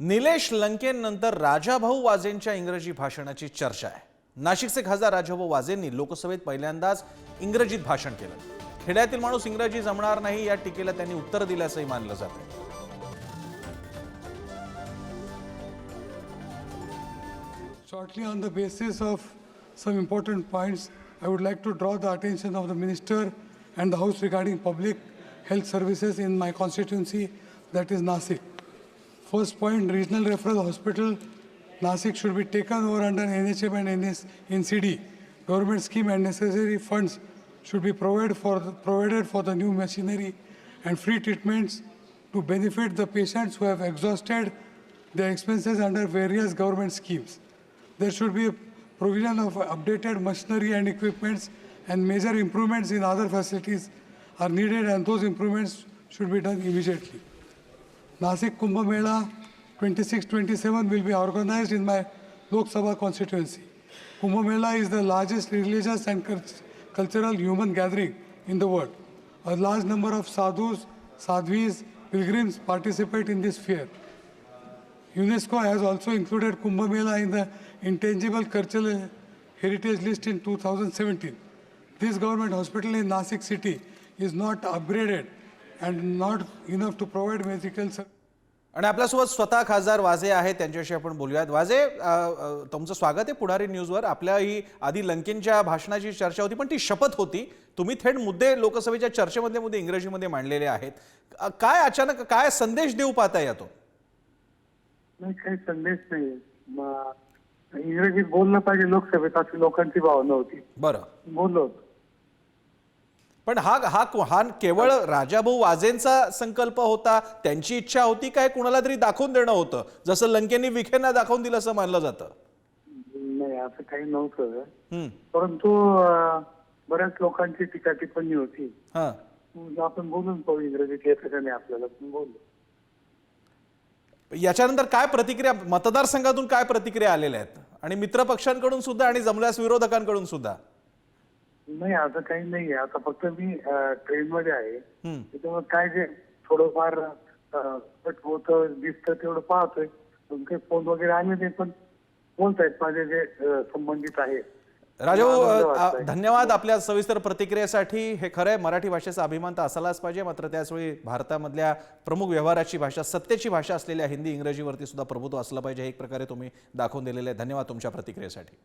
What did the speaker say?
निलेश लंकेनंतर राजाभाऊ वाजेंच्या इंग्रजी भाषणाची चर्चा आहे नाशिकचे खासदार राजाभाऊ वाजेंनी लोकसभेत पहिल्यांदाच इंग्रजीत भाषण केलं खेड्यातील माणूस इंग्रजी जमणार नाही या टीकेला त्यांनी उत्तर दिल्याचंही मानलं जातं Shortly, on the basis of some important points, I would like to draw the attention of the Minister and the House regarding public health services in my constituency, that is Nasik. First point, regional referral hospital, Nasik should be taken over under NHM and NS, NCD. Government scheme and necessary funds should be provided for, the, provided for the new machinery and free treatments to benefit the patients who have exhausted their expenses under various government schemes. There should be a provision of updated machinery and equipments and major improvements in other facilities are needed and those improvements should be done immediately. Nasik Kumbh Mela 26-27 will be organized in my Lok Sabha constituency. Kumbh Mela is the largest religious and cultural human gathering in the world. A large number of sadhus, sadhvis, pilgrims participate in this fair. UNESCO has also included Kumbh Mela in the intangible cultural heritage list in 2017. This government hospital in Nasik city is not upgraded and not enough to provide medical services. आणि आपल्यासोबत स्वतः खासदार वाजे आहेत त्यांच्याशी आपण बोलूयात. वाजे अ, अ, तुमचं स्वागत आहे पुढारी न्यूजवर. आपल्या ही आधी लंकेनच्या भाषणाची चर्चा होती पण ती शपथ होती. तुम्ही थेट मुद्दे लोकसभेच्या चर्चेमधले मुद्दे इंग्रजीमध्ये मांडलेले आहेत. अ, काय अचानक काय संदेश देऊ पाहता येतो नाही काही संदेश नाही. म- इंग्रजीत बोललं पाहिजे लोकसभेत अशी लोकांची भावना होती. बरं. बोललो होतो. पण हा हा हा केवळ राजाभाऊ वाजेंचा संकल्प होता त्यांची इच्छा होती काय कुणाला तरी दाखवून देणं होतं? जसं लंकेंनी विखेंना दाखवून दिलं असं मानलं जातं. नाही असं काही नव्हतं. परंतु बऱ्याच लोकांची टीका टिप्पणी होती. हां. आपण बोलून पाहू इंग्रजीत येतं का नाही आपल्याला बोलू. याच्यानंतर काय प्रतिक्रिया मतदारसंघातून काय प्रतिक्रिया आलेल्या आहेत? आणि मित्र पक्षांकडून सुद्धा आणि जमल्यास विरोधकांकडून सुद्धा? नाही असं काही नाही आता फक्त मी ट्रेन मध्ये आहे. त्याच्यामुळे काय जे थोडंफार कट होतं दिसतं तेवढं पाहतोय. काही फोन वगैरे आले नाही पण बोलतायत माझे जे संबंधित अ, वाटतोय. धन्यवाद. आपल्या सविस्तर प्रतिक्रियेसाठी हे खरं आहे मराठी भाषेचा अभिमान तर असायलाच पाहिजे. मात्र त्याचवेळी भारतामधल्या प्रमुख व्यवहाराची भाषा सत्तेची भाषा असलेल्या हिंदी इंग्रजीवरती सुद्धा प्रभुत्व असलं पाहिजे. हे एक प्रकारे तुम्ही दाखवून दिलेले आहे. धन्यवाद तुमच्या प्रतिक्रियेसाठी.